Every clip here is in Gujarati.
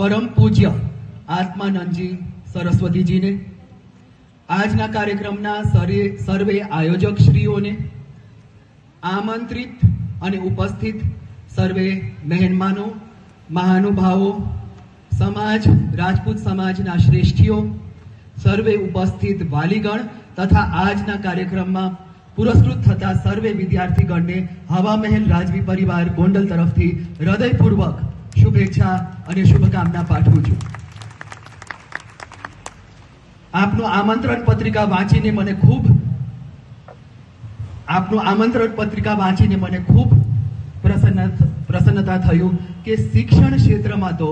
પરમ પૂજ્ય આત્માનંદજી સરસ્વતીજીને. આજના કાર્યક્રમના સર્વે આયોજક શ્રીઓને આમંત્રિત અને ઉપસ્થિત સર્વે મહેમાનો, મહાનુભાવો, સમાજ, રાજપૂત સમાજના શ્રેષ્ઠીઓ, સર્વે ઉપસ્થિત વાલીગણ તથા આજના કાર્યક્રમમાં પુરસ્કૃત થતા સર્વે વિદ્યાર્થીગણને હવા મહેલ રાજવી પરિવાર ગોંડલ તરફથી હૃદયપૂર્વક શુભેચ્છા અને શુભકામના પાઠવું છું. આપનું આમંત્રણ પત્રિકા વાંચીને મને ખૂબ આપનું આમંત્રણ પત્રિકા વાંચીને મને ખૂબ પ્રસન્ન પ્રસન્નતા થયું કે શિક્ષણ ક્ષેત્રમાં તો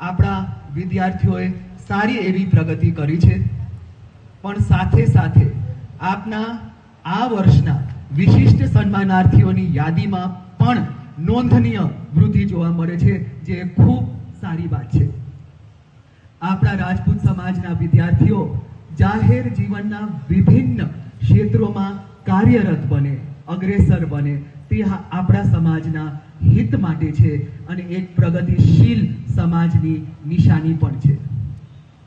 આપણા વિદ્યાર્થીઓએ સારી એવી પ્રગતિ કરી છે. પણ સાથે સાથે આપના આ વર્ષના વિશિષ્ટ સન્માનાર્થીઓની યાદીમાં પણ નોંધનીય વૃદ્ધિ જોવા મળે છે, જે ખૂબ સારી વાત છે. આપણા રાજપૂત સમાજના વિદ્યાર્થીઓ જાહેર જીવનના વિભિન્ન ક્ષેત્રોમાં કાર્યરત બને, અગ્રેસર બને, તે આપણા સમાજના હિત માટે છે અને એક પ્રગતિશીલ સમાજની નિશાની પણ છે.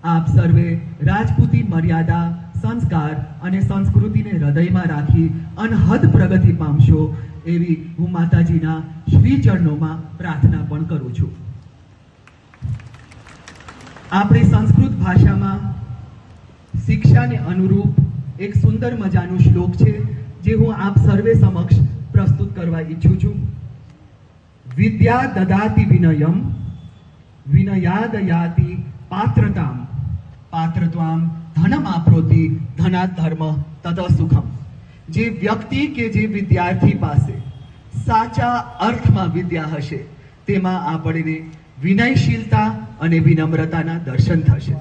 આપ સર્વે રાજપૂતી મર્યાદા સંસ્કાર અને સંસ્કૃતિને હૃદયમાં રાખી અનહદ પ્રગતિ પામશો એવી હું માતાજીના શ્રી ચરણોમાં પ્રાર્થના પણ કરું છું. આપણી સંસ્કૃત ભાષામાં શિક્ષાને અનુરૂપ એક સુંદર મજાનું શ્લોક છે જે હું આપ સર્વે સમક્ષ પ્રસ્તુત કરવા ઈચ્છું છું. વિદ્યા દદાતિ વિનયમ, વિનયાદયાતિ પાત્રતામ. પાત્રત્વામ ધનમ આપ્રોતિ ધનાત ધર્મ તત સુખમ જે વ્યક્તિ કે જે વિદ્યાર્થી પાસે સાચા અર્થમાં વિદ્યા હશે, તેમાં આપણને વિનયશીલતા અને વિનમ્રતાના દર્શન થશે.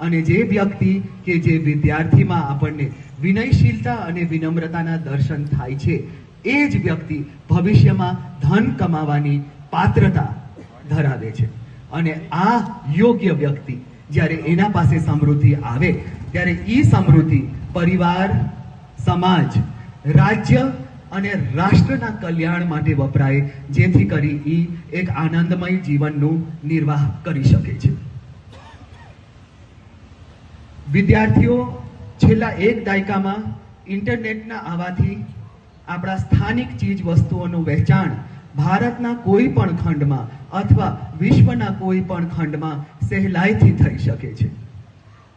અને જે વ્યક્તિ કે જે વિદ્યાર્થીમાં આપણને વિનયશીલતા અને વિનમ્રતાના દર્શન થાય છે, એ જ વ્યક્તિ ભવિષ્યમાં ધન કમાવાની પાત્રતા ધરાવે છે. અને આ યોગ્ય વ્યક્તિ જ્યારે એના પાસે સમૃદ્ધિ આવે, ત્યારે એ સમૃદ્ધિ પરિવાર, સમાજ, રાજ્ય અને રાષ્ટ્રના કલ્યાણ માટે વપરાય, જેથી કરી એ એક આનંદમય જીવનનું નિર્વાહ કરી શકે છે. વિદ્યાર્થીઓ, છેલ્લા એક દાયકામાં ઇન્ટરનેટના આવવાથી આપણા સ્થાનિક ચીજ વસ્તુઓનું વહેંચાણ ભારતના કોઈ પણ ખંડમાં અથવા વિશ્વના કોઈ પણ ખંડમાં સહેલાઈથી થઈ શકે છે.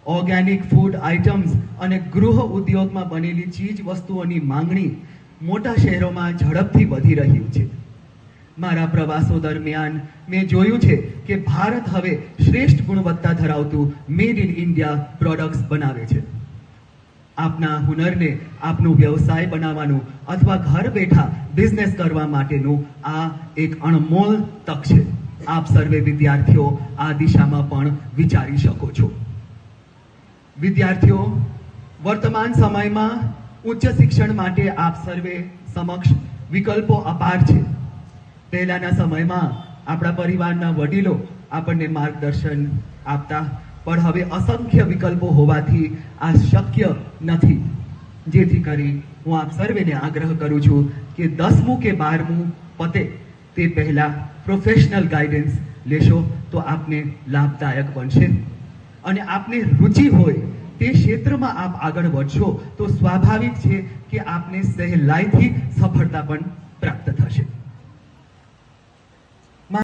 ઓર્ગેનિક ફૂડ આઇટમ્સ અને ગૃહ ઉદ્યોગમાં બનેલી ચીજ વસ્તુઓની માંગણી મોટા શહેરોમાં ઝડપથી વધી રહ્યું છે. મારા પ્રવાસો દરમિયાન મેં જોયું છે કે ભારત હવે શ્રેષ્ઠ ગુણવત્તા ધરાવતું મેડ ઇન ઇન્ડિયા પ્રોડક્ટ્સ બનાવે છે. આપના હુનરને આપનો વ્યવસાય બનાવવાનું અથવા ઘર બેઠા બિઝનેસ કરવા માટેનું આ એક અણમોલ તક છે. આપ સર્વે વિદ્યાર્થીઓ આ દિશામાં પણ વિચારી શકો છો. વિદ્યાર્થીઓ, વર્તમાન સમયમાં ઉચ્ચ શિક્ષણ માટે આપ સર્વે સમક્ષ વિકલ્પો અપાર છે. પહેલાના સમયમાં આપણા પરિવારના વડીલો આપણને માર્ગદર્શન આપતા પણ હવે અસંખ્ય વિકલ્પો હોવાથી આ શક્ય નથી. જેથી કરી હું આપ સર્વેને આગ્રહ કરું છું કે દસમું કે બારમું પતે તે પહેલા પ્રોફેશનલ ગાઈડન્સ લેશો તો આપને લાભદાયક બનશે. અને આપને રુચિ હોય તે ક્ષેત્રમાં આપ આગળ વધશો તો સ્વાભાવિક છે કે આપને સહેલાઈથી સફળતા પણ પ્રાપ્ત થશે.